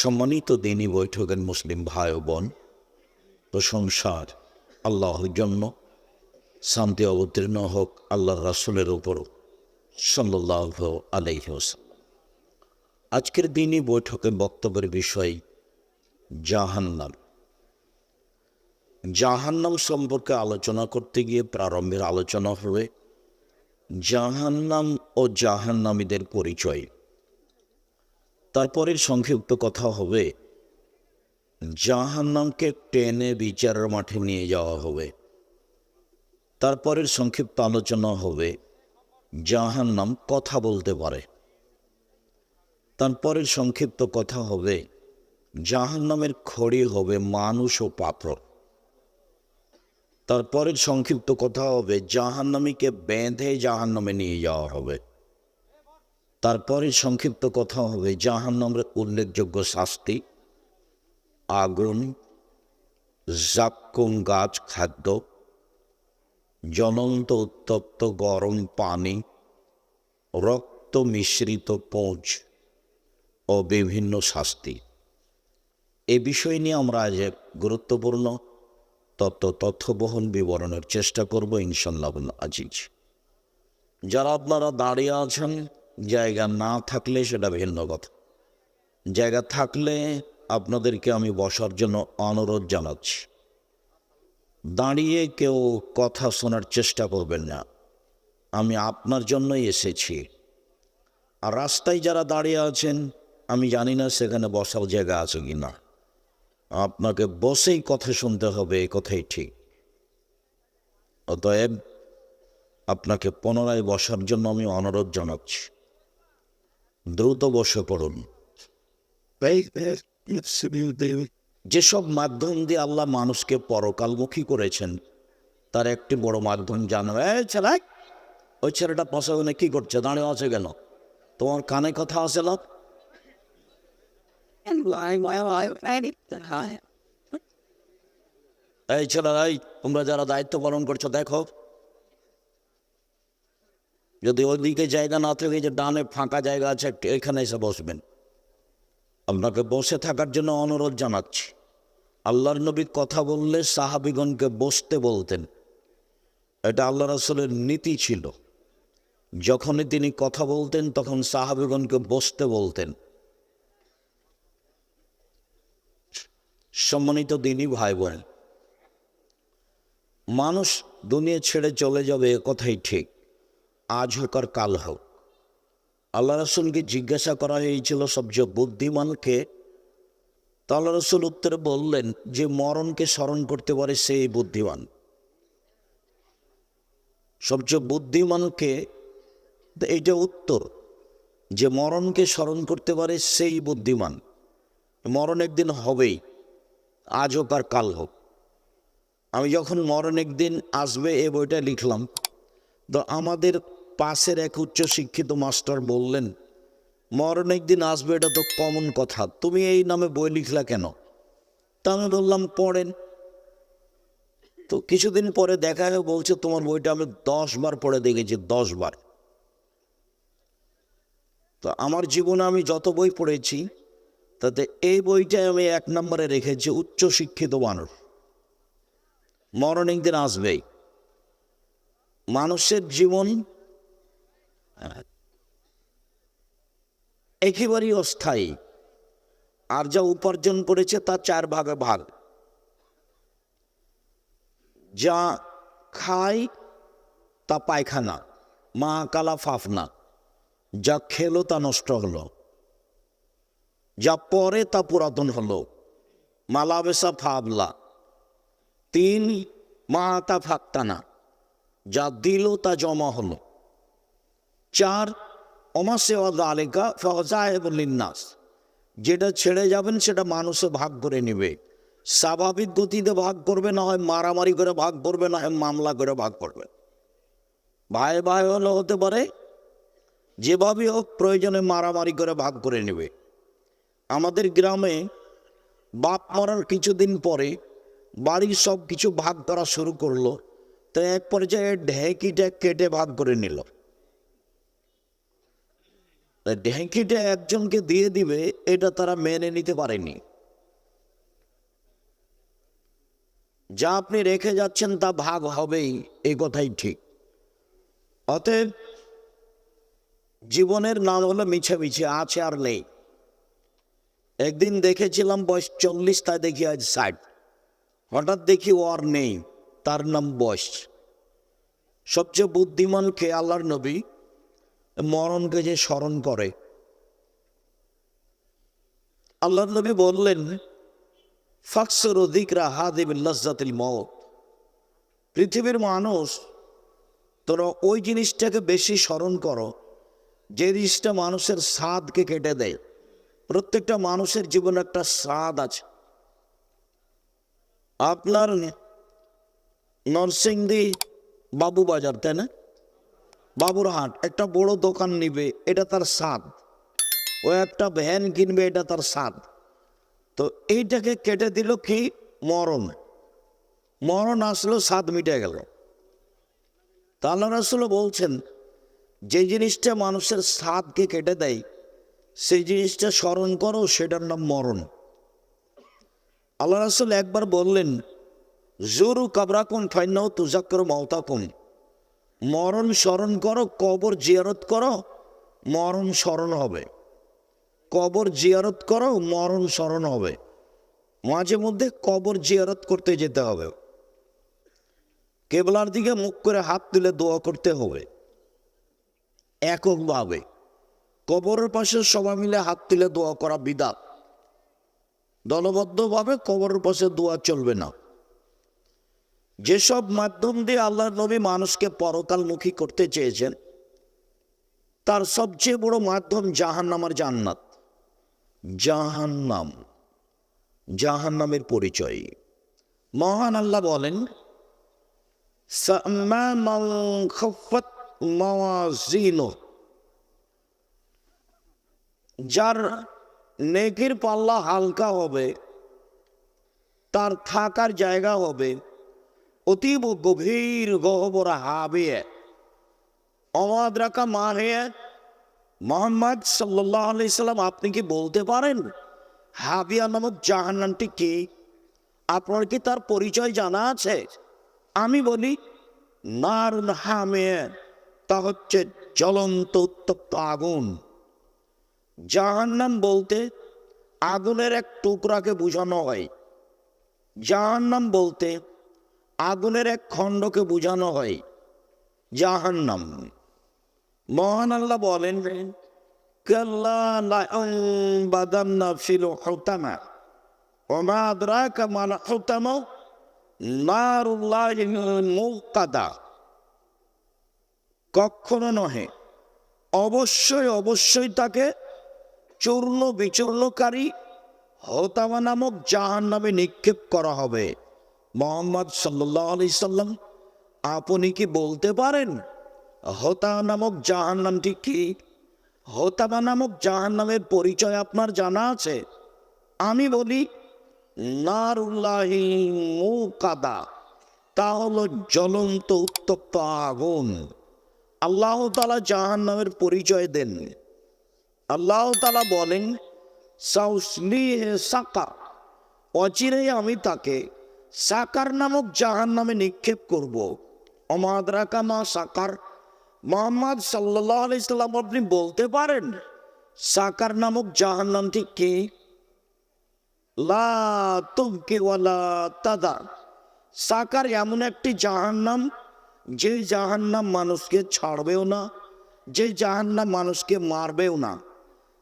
সম্মানিত দিনই বৈঠকের মুসলিম ভাই বোন, প্রশংসার আল্লাহর জন্য, শান্তি অবতীর্ণ হোক আল্লাহ রাসুলের উপর সাল্লাহ আলাইহসাল্লাম আজকের দিনই বৈঠকে বক্তব্যের বিষয় জাহান্নাম। জাহান্নাম সম্পর্কে আলোচনা করতে গিয়ে প্রারম্ভের আলোচনা হবে জাহান্নাম ও জাহান্নামীদের পরিচয়। তারপরের সংক্ষিপ্ত কথা হবে, জাহান্নামকে টেনে বিচারের মাঠে নিয়ে যাওয়া হবে। তারপরের সংক্ষিপ্ত আলোচনা হবে, জাহান্নাম কথা বলতে পারে। তারপরের সংক্ষিপ্ত কথা হবে, জাহান্নামের খড়ি হবে মানুষ ও পাপড় তারপরের সংক্ষিপ্ত কথা হবে, জাহান্নামীকে বেঁধে জাহান্নামে নিয়ে যাওয়া হবে। তারপরে সংক্ষিপ্ত কথা হবে, জাহান্নামের উল্লেখযোগ্য শাস্তি, আগুন জাক্কুম গাছ খাদ্য, জ্বলন্ত উত্তপ্ত গরম পানি, রক্ত মিশ্রিত পোঁচ ও বিভিন্ন শাস্তি। এ বিষয় নিয়ে আমরা আজ এক গুরুত্বপূর্ণ তত্ত্ব তথ্যবহন বিবরণের চেষ্টা করব ইনশাল্লাহ আজিজ। যারা আপনারা দাঁড়িয়ে আছেন জায়গা না থাকলে সেটা ভিন্ন কথা। জায়গা থাকলে আপনাদেরকে আমি বসার জন্য অনুরোধ জানাচ্ছি। দাঁড়িয়ে কেউ কথা শোনার চেষ্টা করবেন না। আমি আপনার জন্যই এসেছি। আর রাস্তায় যারা দাঁড়িয়ে আছেন, আমি জানি না সেখানে বসার জায়গা আছে কি না। আপনাকে বসেই কথা শুনতে হবে এ কথাই ঠিক। অতএব আপনাকে পুনরায় বসার জন্য আমি অনুরোধ জানাচ্ছি। দ্রুত বসে পড়ুন। যেসব মাধ্যম দিয়ে আল্লাহ মানুষকে পরকালমুখী করেছেন, তার একটি বড় মাধ্যম জানো। এই ছেলে, ওই ছেলেটা পশাগুনে কি করছে? দাঁড়িয়ে আছে কেন? তোমার কানে কথা আছে না? এই এই, তোমরা যারা দায়িত্ব পালন করছ, দেখো। যদি ওইদিকে জায়গা না থাকে যে ডানে ফাঁকা জায়গা আছে এখানে এসে বসবেন আপনাকে বসে থাকার জন্য অনুরোধ জানাচ্ছি আল্লাহর নবী কথা বললে সাহাবিগণকে বসতে বলতেন এটা আল্লাহ রাসুলের নীতি ছিল যখনই তিনি কথা বলতেন তখন সাহাবিগণকে বসতে বলতেন সম্মানিত দিনই ভাই বোন মানুষ দুনিয়া ছেড়ে চলে যাবে এ কথাই ঠিক আজ হোক আর কাল হোক। আল্লাহ রসুলকে জিজ্ঞাসা করা হয়েছিল সবচেয়ে বুদ্ধিমানকে। তো আল্লাহ রসুল উত্তরে বললেন যে মরণকে স্মরণ করতে পারে সেই বুদ্ধিমান। সবচেয়ে বুদ্ধিমানকে এইটা উত্তর যে মরণকে স্মরণ করতে পারে সেই বুদ্ধিমান। মরণ একদিন হবেই, আজ হোক আর কাল হোক। আমি যখন মরণ একদিন আসবে এ বইটা লিখলাম, তো আমাদের পাশের এক উচ্চ শিক্ষিত মাস্টার বললেন, মরণ একদিন আসবে, এটা তো কমন কথা। তুমি এই নামে বই লিখলা কেন? তা আমি বললাম, পড়েন। তো কিছুদিন পরে দেখা হয়ে বলছে, তোমার বইটা আমি দশ বার পড়ে দেখেছি, দশ বার। তো আমার জীবনে আমি যত বই পড়েছি, তাতে এই বইটাই আমি এক নম্বরে রেখেছি, উচ্চ শিক্ষিত মানুষ। মরণ একদিন আসবেই। মানুষের জীবন একেবারেই অস্থায়ী। আর যা উপার্জন করেছে তা চার ভাগে ভাগ। যা খায় তা পায়খানা, মা কালা ফাফনা। যা খেলো তা নষ্ট হলো। যা পরে তা পুরাতন হলো। মালাবেসা ফাবলা। তিন, মা তা ফাক্তানা। যা দিল তা জমা হলো। চার অমাসেওয়া আলেকা ফজাহেবুল্লিনাস যেটা ছেড়ে যাবেন, সেটা মানুষে ভাগ করে নেবে। স্বাভাবিক গতিতে ভাগ করবে, না হয় মারামারি করে ভাগ করবে, না হয় মামলা করে ভাগ করবে। ভাই ভাই হলে হতে পারে যেভাবে হোক প্রয়োজনে মারামারি করে ভাগ করে নেবে। আমাদের গ্রামে বাপ মরার কিছুদিন পরে বাড়ির সব কিছু ভাগ করা শুরু করল। তো এক পর্যায়ে ঢেকিটা কেটে ভাগ করে নিল। ঢেঁকিটা একজনকে দিয়ে দিবে, এটা তারা মেনে নিতে পারেনি। যা আপনি রেখে যাচ্ছেন তা ভাগ হবেই এই কথাই ঠিক। অতএব জীবনের নাম হলো মিছে মিছে আছে আর নেই। একদিন দেখেছিলাম বয়স চল্লিশ, তাই দেখি আজ ষাট। হঠাৎ দেখি ও আর নেই, তার নাম বয়স। সবচেয়ে বুদ্ধিমান কে আল্লাহর নবী? মরণকে যে স্মরণ করে। আল্লাহ নবী বললেন, ফাকসর অধিকরা হাদিব লজ্জাতিল মত পৃথিবীর মানুষ, তোরা ওই জিনিসটাকে বেশি স্মরণ করো, যে জিনিসটা মানুষের স্বাদকে কেটে দেয়। প্রত্যেকটা মানুষের জীবনে একটা স্বাদ আছে। আপনার নরসিংদী বাবু বাজার তাই না? বাবুরহাট একটা বড় দোকান নিবে, এটা তার স্বাদ। ও একটা ভ্যান কিনবে, এটা তার স্বাদ। তো এইটাকে কেটে দিল কি? মরণ। মরণ আসলো, স্বাদ মিটে গেল। তাল্লা রাসুল বলছেন, যে জিনিসটা মানুষের স্বাদকে কেটে দেয়, সেই জিনিসটা স্মরণ করো, সেটার নাম মরণ। আল্লাহ রাসুল একবার বললেন, জোরু কাবরাকুন ফাইনাও তুজাক্কর মওতাকুন মরণ স্মরণ করো, কবর জিয়ারত করো, মরণ স্মরণ হবে। কবর জিয়ারত করো, মরণ স্মরণ হবে। মাঝে মধ্যে কবর জিয়ারত করতে যেতে হবে। কেবলার দিকে মুখ করে হাত তুলে দোয়া করতে হবে। এককভাবে। কবরের পাশে সবাই মিলে হাত তুলে দোয়া করা বিদাত। দলবদ্ধভাবে কবরের পাশে দোয়া চলবে না। যেসব মাধ্যম দিয়ে আল্লাহর নবী মানুষকে পরকালমুখী করতে চেয়েছেন, তার সবচেয়ে বড় মাধ্যম জাহান্নামার জান্নাত। জাহান্নাম। জাহান্নামের পরিচয়। মহান আল্লাহ বলেন। যার নেকির পাল্লা হালকা হবে, তার থাকার জায়গা হবে অতীব গভীর গহবরা হাবে রাখা মানে মোহাম্মদ আলাইসাল্লাম আপনি কি বলতে পারেন? হাবিয়া নামক জাহান্নামটি কি? আপনার কি তার পরিচয় জানা আছে? আমি বলি নার হামে তা হচ্ছে জ্বলন্ত উত্তপ্ত আগুন। জাহান্নাম বলতে আগুনের এক টুকরাকে বোঝানো হয়। জাহান্নাম বলতে আগুনের এক খণ্ডকে বোঝানো হয়, জাহান্নাম। মহান আল্লাহ বলেন কখনো নহে, অবশ্যই অবশ্যই তাকে চূর্ণ বিচূর্ণকারী হতামা নামক জাহান নামে নিক্ষেপ করা হবে। মোহাম্মদ সাল্লাহ আলি সাল্লাম, আপনি কি বলতে পারেন, হতা নামক জাহান নামটি কি? হতামা নামক জাহান নামের পরিচয় আপনার জানা আছে? আমি বলি, নারুল্লাহি মুকাদা, তা হলো জ্বলন্ত উত্তপ্ত আগুন। আল্লাহ তালা জাহান নামের পরিচয় দেন। আল্লাহ তালা বলেন সাউসলি সাকা, অচিরেই আমি তাকে সাকার নামক জাহান নামে নিক্ষেপ করব। অমাদরাকা মা সাকার। মোহাম্মদ সাল্লাহ আলাইসাল্লাম আপনি বলতে পারেন, সাকার নামক জাহান নামটি কি? লা তুমকে ওয়ালা তাদা। সাকার এমন একটি জাহান্নাম, যে জাহান্নাম মানুষকে ছাড়বেও না, যে জাহান্নাম মানুষকে মারবেও না।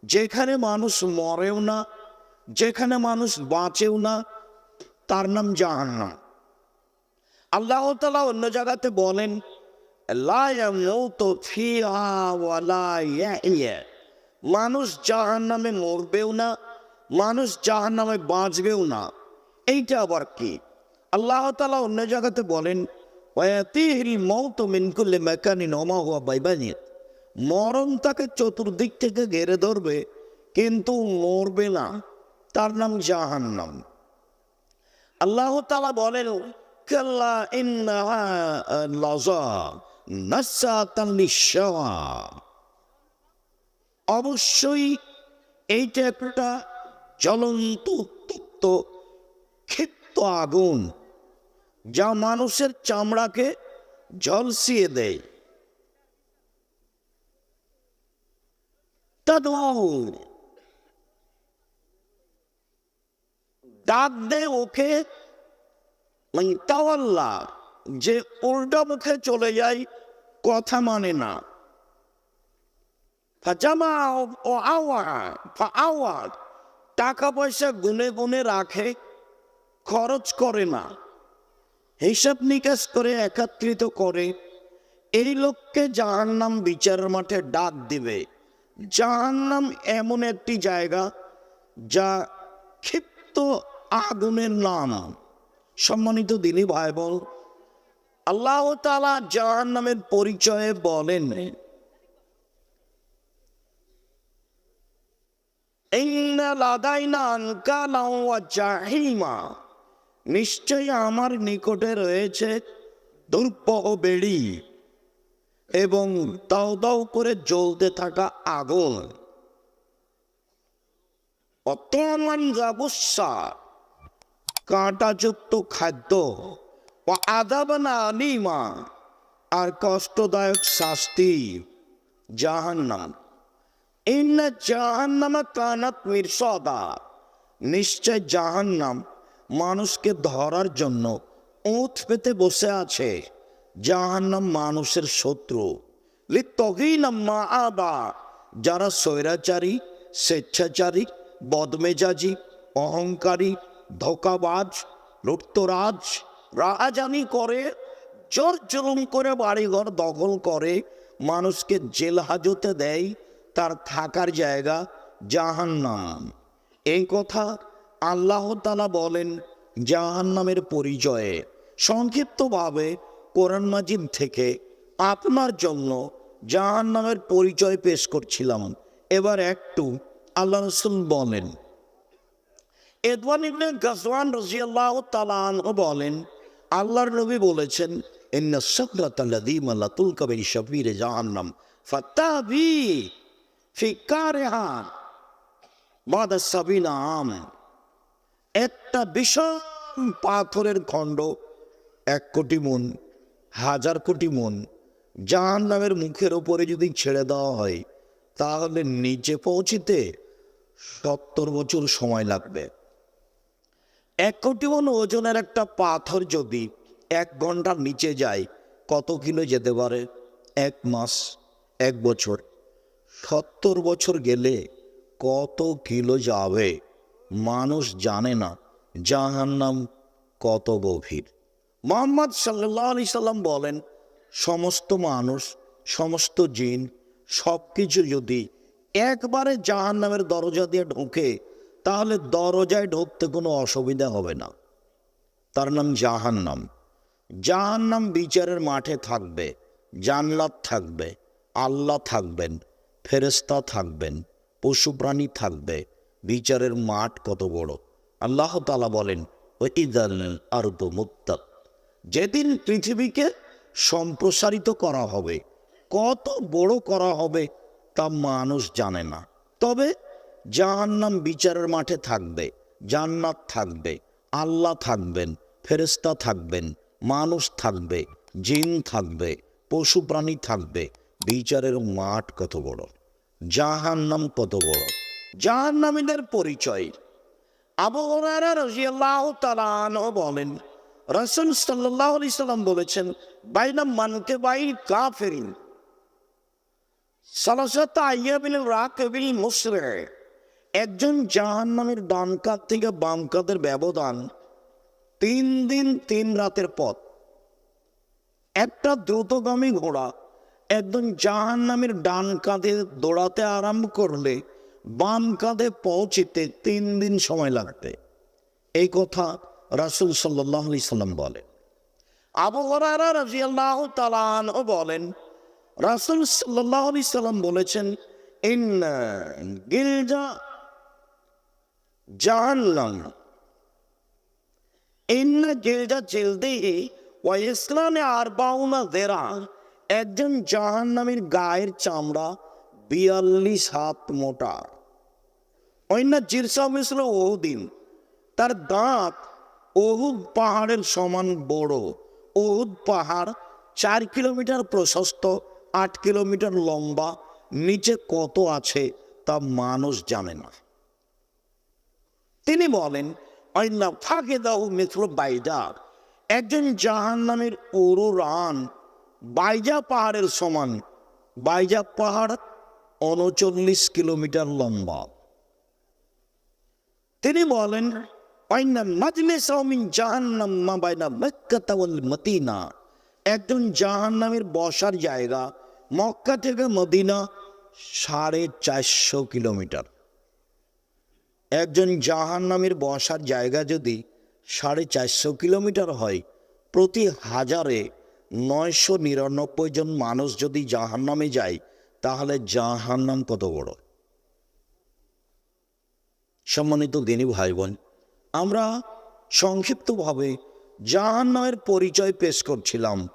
যেখানে মানুষ মরেও না, যেখানে মানুষ বাঁচেও না তার নাম জাহান্নাম। আল্লাহ তালা অন্য জায়গাতে বলেন মানুষ জাহান নামে মরবেও না, মানুষ জাহান নামে বাঁচবেও না। এইটা আবার কি? আল্লাহ তালা অন্য জায়গাতে বলেন মরণ তাকে চতুর্দিক থেকে ঘেরে ধরবে, কিন্তু মরবে না। তার নাম জাহান্নাম। আল্লাহ তালা বলেন অবশ্যই এইটা একটা জ্বলন্ত, উত্তপ্ত, ক্ষিপ্ত আগুন, যা মানুষের চামড়াকে ঝলসিয়ে দেয়। তদ্ভুত ডাক দে ওকে মানে তাওয়াল্লা যে উল্টা মুখে চলে যায়, কথা মানে না। ও টাকা পয়সা গুনে গুনে রাখে, খরচ করে না। হিসাব নিকাশ করে একত্রিত করে, এই লোককে জাহান্নাম বিচারের মাঠে ডাক দিবে। জাহান্নাম এমন একটি জায়গা, যা ক্ষিপ্ত আগুনের নাম। সম্মানিত দিলি ভাই বল আল্লাহ তালা জাহান্নামের পরিচয়ে বলেন নিশ্চয়ই আমার নিকটে রয়েছে দুর্বহ বেড়ি এবং দাও দাও করে জ্বলতে থাকা আগুন। অতমান ব্যবসা কাঁটাযুক্ত খাদ্য। ও আদাবানা আলিমা আর কষ্টদায়ক শাস্তি জাহান্নাম। ইন্না জাহান্নামা কানাত মিরসদা নিশ্চয় জাহান্নাম মানুষকে ধরার জন্য ওঁত পেতে বসে আছে। জাহান্নাম মানুষের শত্রু। লিতগিনাম্মা আবা যারা স্বৈরাচারী, স্বেচ্ছাচারী, বদমেজাজি, অহংকারী ধোকাবাজ লুপ্তরাজ রাজানি করে, জোর জুলুম করে বাড়িঘর দখল করে, মানুষকে জেল হাজতে দেয়, তার থাকার জায়গা জাহান্নাম। এই কথা আল্লাহ তালা বলেন, জাহান্নামের পরিচয়ে, সংক্ষিপ্তভাবে কোরআন মাজিদ থেকে আপনার জন্য জাহান্নামের পরিচয় পেশ করছিলাম। এবার একটু আল্লাহ রসুল বলেন এদওয়ান ইবনে গাজওয়ান রাদিয়াল্লাহু তাআলা আনহু বলেন, আল্লাহর নবী বলেছেন, ইন্না সাকরাত আল্লাযীমা লাতুলকা বিন শাফির জাহান্নাম ফাতাবি ফি কারিহা বাদা সাবিনা আম একটা বিশাল পাথরের খণ্ড এক কোটি মন, হাজার কোটি মন জাহান্নামের মুখের ওপরে যদি ছেড়ে দেওয়া হয়, তাহলে নিচে পৌঁছিতে সত্তর বছর সময় লাগবে। এক কোটি মন ওজনের একটা পাথর যদি এক ঘণ্টার নিচে যায়, কত কিলো যেতে পারে? এক মাস, এক বছর। সত্তর বছর গেলে কত কিলো যাবে? মানুষ জানে না। জাহান্নাম কত গভীর। মোহাম্মদ সাল্লাহ আলি সাল্লাম বলেন, সমস্ত মানুষ, সমস্ত জিন সব কিছু যদি একবারে জাহান্নামের দরজা দিয়ে ঢোকে তাহলে দরজায় ঢুকতে কোনো অসুবিধা হবে না। তার নাম জাহান্নাম। জাহান্নাম বিচারের মাঠে থাকবে, জান্নাত থাকবে, আল্লাহ থাকবেন ফেরেস্তা থাকবেন পশু প্রাণী থাকবে, বিচারের মাঠ কত বড়। আল্লাহ তালা বলেন ওই ইদাল মুক্তাত যেদিন পৃথিবীকে সম্প্রসারিত করা হবে, কত বড় করা হবে তা মানুষ জানে না। তবে জাহান্নাম বিচারের মাঠে থাকবে, জান্নাত থাকবে, আল্লাহ থাকবেন ফেরেস্তা থাকবেন, মানুষ থাকবে, জিন থাকবে, পশু প্রাণী থাকবে। বিচারের মাঠ কত বড়, জাহান্নাম কত বড়। জাহান্নামীদের পরিচয়। আবু হুরায়রা রাদিয়াল্লাহু তাআলা আনহু বলেন মানকে বাই আইয়াবিল রাকিবিল মুসরে একজন জাহান্নামের ডান কাত থেকে বাম কাতের ব্যবধান তিন দিন, তিন রাতের পথ। একটা দ্রুতগামী ঘোড়া একজন জাহান্নামের ডান কাঁধে দৌড়াতে আরম্ভ করলে বাম কাঁধে পৌঁছিতে তিন দিন সময় লাগবে। এই কথা রাসুল সাল্লাহ আলি সাল্লাম বলেন। আবু হরারা রাজিয়াল্লাহ তালান বলেন, রাসুল সাল্লাহ আলি সাল্লাম বলেছেন ইন গিলজা জাহান্নাম ইন্না গিলজা জিলদিহি ওয়া ইসলামে আর বাউনা দেরা একজন জাহান্নামীর গায়ের চামড়া বিয়াল্লিশ হাত মোটা অন্য জিরসা মিশ্র ওহুদিন তার দাঁত ওহুদ পাহাড়ের সমান বড় ওহুদ পাহাড় চার কিলোমিটার প্রশস্ত আট কিলোমিটার লম্বা নিচে কত আছে তা মানুষ জানে না তিনি বলেন অন্য ফাঁকে দাও মিত্র বাইজার একজন জাহান নামের পুরো রান বাইজা পাহাড়ের সমান, বাইজা পাহাড় উনচল্লিশ কিলোমিটার লম্বা। তিনি বলেন অন্য মাজলে সৌমিন জাহান্নাম মা বাইনা মক্কা ওয়াল মদিনা। একজন জাহান্নামের বসার জায়গা মক্কা থেকে মদিনা সাড়ে চারশো কিলোমিটার। একজন জাহান্নামের বসার জায়গা যদি সাড়ে চারশো কিলোমিটার হয়, প্রতি হাজারে নয়শো নিরানব্বই জন মানুষ যদি জাহান্নামে যায়, তাহলে জাহান্নাম কত বড়? সম্মানিত দিনী ভাই বোন আমরা সংক্ষিপ্তভাবে জাহান্নামের পরিচয় পেশ করছিলাম।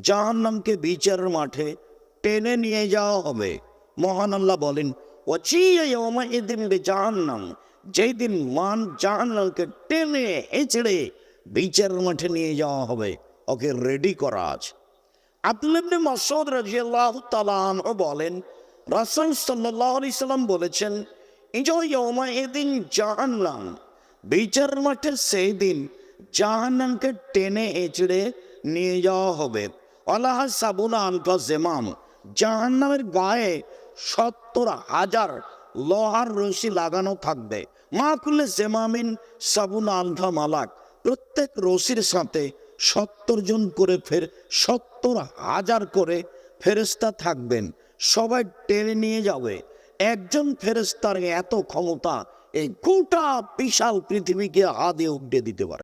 জাহান্নামকে বিচারের মাঠে টেনে নিয়ে যাওয়া হবে। মহান আল্লাহ বলেন ওচিদিন জাহান্নাম। যেই দিন মান জাহান্নামকে টেনে হেঁচড়ে বিচার মাঠে নিয়ে যাওয়া হবে, ওকে রেডি করা আছে। আব্দুল্লাবনে মাসুদ রাজিয়াল্লাহ তালান বলেন, রাসূল সাল্লাল্লাহু আলাইহি সাল্লাম বলেছেন ইজয় ইয়মা এদিন জাহান্নাম বিচার মাঠে সেই দিন জাহান্নামকে টেনে এঁচড়ে নিয়ে যাওয়া হবে। আল্লাহ সাবুনা আনকা জেমাম, জাহান্নামের গায়ে সত্তর হাজার লোহার রশি লাগানো থাকবে। মা খুললে জেমামিন সাবুন আলধা মালাক, প্রত্যেক রশির সাথে সত্তর জন করে ফের সত্তর হাজার করে ফেরেস্তা থাকবেন। সবাই টেনে নিয়ে যাবে। একজন ফেরেস্তার এত ক্ষমতা, এই গোটা বিশাল পৃথিবীকে হাতে উঠে দিতে পারে।